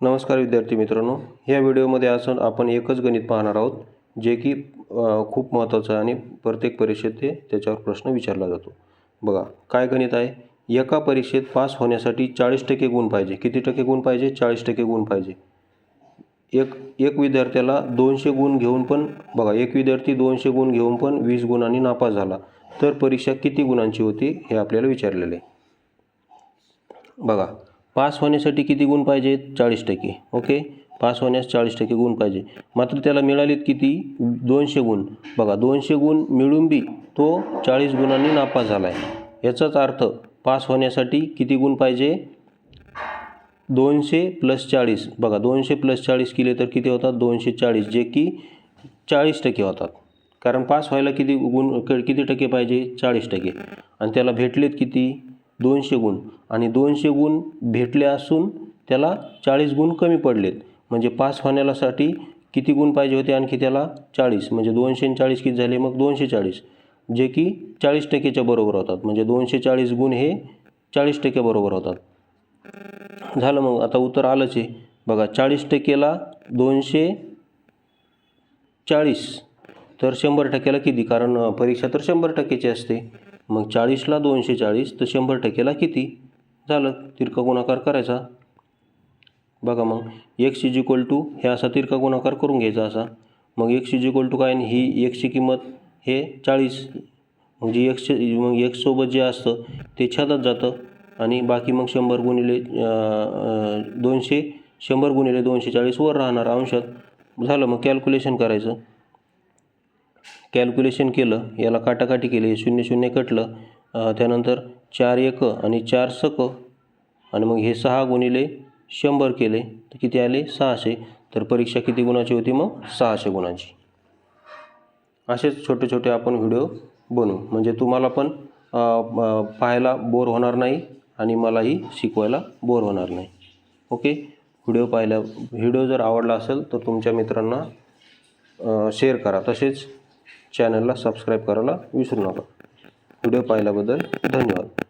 नमस्कार विद्यार्थी मित्रांनो. ह्या व्हिडिओमध्ये असं आपण एकच गणित पाहणार आहोत जे की खूप महत्त्वाचं आहे आणि प्रत्येक परीक्षेत ते त्याच्यावर प्रश्न विचारला जातो. बघा काय गणित आहे? एका परीक्षेत पास होण्यासाठी चाळीस टक्के गुण पाहिजे. किती टक्के गुण पाहिजे? चाळीस टक्के गुण पाहिजे. एक एक विद्यार्थ्याला दोनशे गुण घेऊन पण बघा एक विद्यार्थी दोनशे गुण घेऊन पण वीस गुणांनी नापास झाला. तर परीक्षा किती गुणांची होती हे आपल्याला विचारलेले. आहे बघा पास होण्यासाठी किती गुण पाहिजेत चाळीस टक्के. ओके? पास होण्यास चाळीस टक्के गुण पाहिजे. मात्र त्याला मिळालेत किती? दोनशे गुण. बघा दोनशे गुण मिळून बी तो चाळीस गुणांनी नापास झाला आहे याचाच अर्थ पास होण्यासाठी किती गुण पाहिजे? दोनशे प्लस चाळीस. बघा दोनशे प्लस चाळीस केले तर किती होतात? दोनशे चाळीस जे की चाळीस टक्के होतात. कारण पास व्हायला किती गुण क- किती टक्के पाहिजे? चाळीस टक्के. आणि त्याला भेटलेत किती? दोनशे गुण. आणि दोनशे गुण भेटले असून त्याला चाळीस गुण कमी पडलेत. म्हणजे पास होण्यासाठी किती गुण पाहिजे होते? आणखी त्याला चाळीस. म्हणजे दोनशे चाळीस किती झाले? मग दोनशे चाळीस. जे की चाळीस टक्केच्या बरोबर होतात. म्हणजे दोनशे चाळीस गुण हे चाळीस टक्के बरोबर होतात. झालं मग. आता उत्तर आलंच आहे. बघा चाळीस टक्केला दोनशे चाळीस. तर शंभर टक्क्याला किती? कारण परीक्षा तर शंभर टक्क्याची असते. मग चाळीसला दोनशे चाळीस तर शंभर टक्केला किती? झालं तिरका गुणाकार करायचा. बघा मग एक्स इज इक्वल टू हे असा तिरका गुणाकार करून घ्यायचा असा. मग एक्स इज इक्वल टू काय? ही एक्सची किंमत हे चाळीस. मग जी एक्स मग एक्ससोबत जे असतं ते छातात जातं. आणि बाकी मग शंभर गुणिले दोनशे शंभर गुणिले दोनशे चाळीस वर राहणार अंशात. झालं मग कॅल्क्युलेशन करायचं. कॅल्क्युलेशन केलं याला काटाकाटी केली शून्य शून्य कटलं त्यानंतर चार एक आणि चार सक आणि मग हे सहा गुणिले शंभर केले तर किती आले? सहाशे. तर परीक्षा किती गुणाची होती? मग सहाशे गुणाची. असेच छोटे छोटे आपण व्हिडिओ बनवू. म्हणजे तुम्हाला पण पाहायला बोर होणार नाही आणि मलाही शिकवायला बोर होणार नाही. ओके? व्हिडिओ पाहिल्या व्हिडिओ जर आवडला असेल तर तुमच्या मित्रांना शेअर करा. तसेच चॅनलला सबस्क्राईब करायला विसरू नका. व्हिडिओ पाहिल्याबद्दल धन्यवाद.